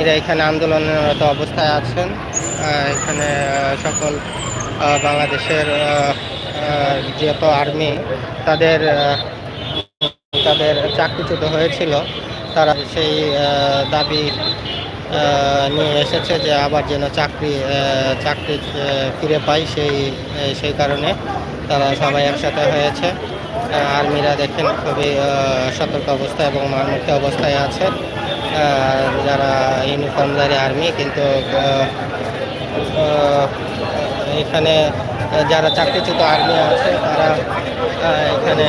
এরা এখানে আন্দোলনরত অবস্থায় আছেন। এখানে সকল বাংলাদেশের যত আর্মি, তাদের তাদের চাকরিচ্যুত হয়েছিল। তারা সেই দাবি নিয়ে এসেছে যে আবার যেন চাকরি চাকরি ফিরে পায় সেই সেই কারণে তারা সবাই একসাথে হয়েছে। আর্মিরা দেখেন খুবই সতর্ক অবস্থায় এবং মারমুখী অবস্থায় আছে। যারা ইউনিফর্মধারী আর্মি কিন্তু এখানে যারা চাকরিচ্যুত আর্মি আছে, তারা এখানে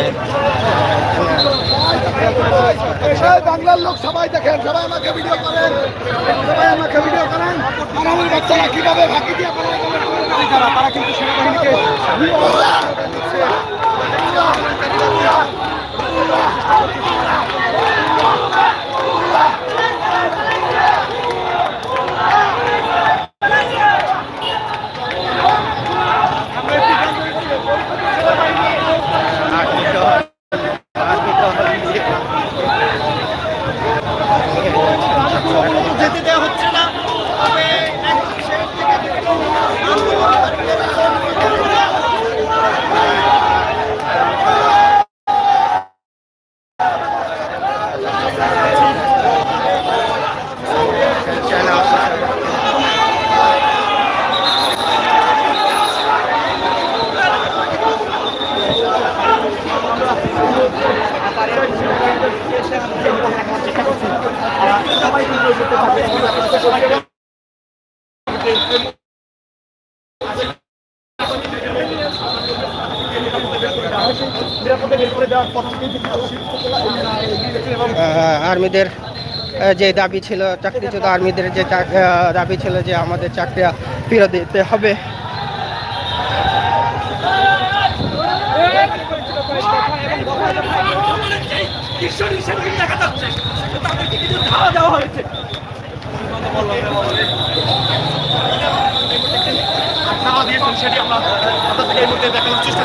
বাংলার লোক সবাই দেখেন, সবাই আমাকে ভিডিও করেন, সবাই আমাকে ভিডিও করেন, আর আমার বাচ্চারা কীভাবে ফাঁকি দিয়ে তারা কিন্তু সেনাবাহিনীকে আর্মি তো আর্মি তো যেতে দেওয়া হচ্ছে না তবে সেনা অফিসার আর্মিদের যে দাবি ছিল চাকরিচ্যুত আর্মিদের যে দাবি ছিল যে আমাদের চাকরি ফেরত দিতে হবে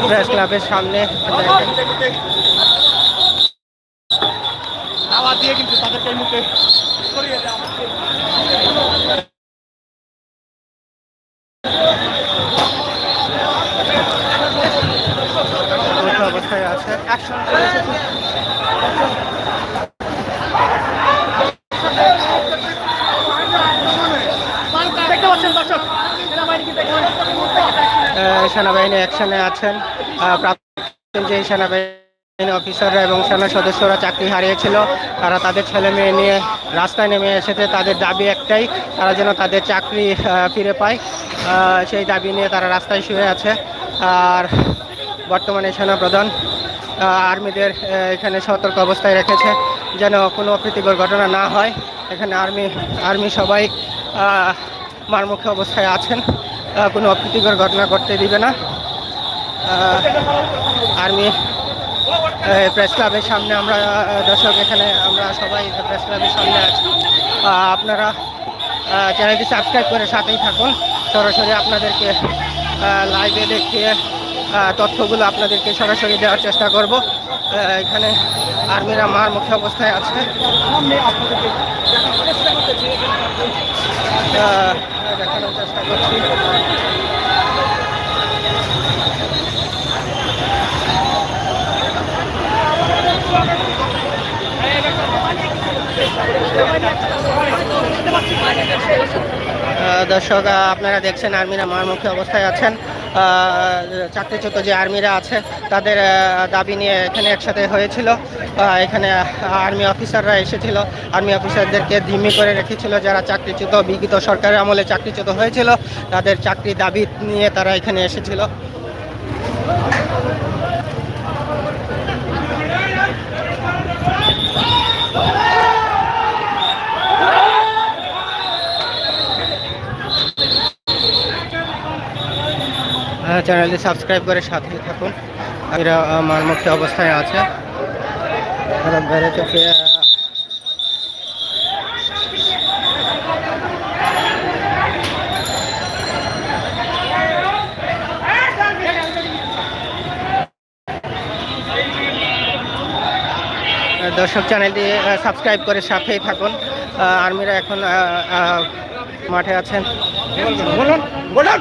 প্রেস ক্লাবের সামনে আওয়াজ দিয়ে কিন্তু তাদেরকে এই মুহূর্তে সরিয়ে দেওয়া অবস্থায় আছে। দেখতে পাচ্ছেন দর্শক সেনাবাহিনী অ্যাকশনে আছেন। প্রাক্তন যে সেনাবাহিনী অফিসাররা এবং সেনা সদস্যরা চাকরি হারিয়েছিল, তারা তাদের ছেলে মেয়ে নিয়ে রাস্তায় নেমে এসেছে। তাদের দাবি একটাই, তারা যেন তাদের চাকরি ফিরে পায়। সেই দাবি নিয়ে তারা রাস্তায় শুয়ে আছে। আর বর্তমানে সেনাপ্রধান আর্মিদের এখানে সতর্ক অবস্থায় রেখেছে, যেন কোনো অপ্রীতিকর ঘটনা না হয়। এখানে আর্মি আর্মি সবাই মারমুখী অবস্থায় আছেন কোনো অপ্রীতিকর ঘটনা ঘটতে দিবে না। আর্মি প্রেস ক্লাবের সামনে আমরা দর্শক এখানে আমরা সবাই প্রেস ক্লাবের সামনে আছি। আপনারা চ্যানেলটি সাবস্ক্রাইব করে সাথেই থাকুন। সরাসরি আপনাদেরকে লাইভে দেখিয়ে তথ্যগুলো আপনাদেরকে সরাসরি দেওয়ার চেষ্টা করব। এখানে আর্মিরা মার মুখে অবস্থায় আছে। দেখানোর চেষ্টা করছি। দর্শক আপনারা দেখছেন আর্মিরা মারমুখী অবস্থায় আছেন। চাকরিচ্যুত যে আর্মিরা আছে, তাদের দাবি নিয়ে এখানে একসাথে হয়েছিল। এখানে আর্মি অফিসাররা এসেছিল। আর্মি অফিসারদেরকে ধিমি করে রেখেছিল যারা চাকরিচ্যুত, বিগত সরকারের আমলে চাকরিচ্যুত হয়েছিল। তাদের চাকরি দাবি নিয়ে তারা এখানে এসেছিল। চ্যানেলটি সাবস্ক্রাইব করে সাথে থাকুন। এরা মারমুখী অবস্থায় আছে। দর্শক চ্যানেলটি সাবস্ক্রাইব করে সাথেই থাকুন। আর্মিরা এখন মাঠে আছেন। বলুন বলুন।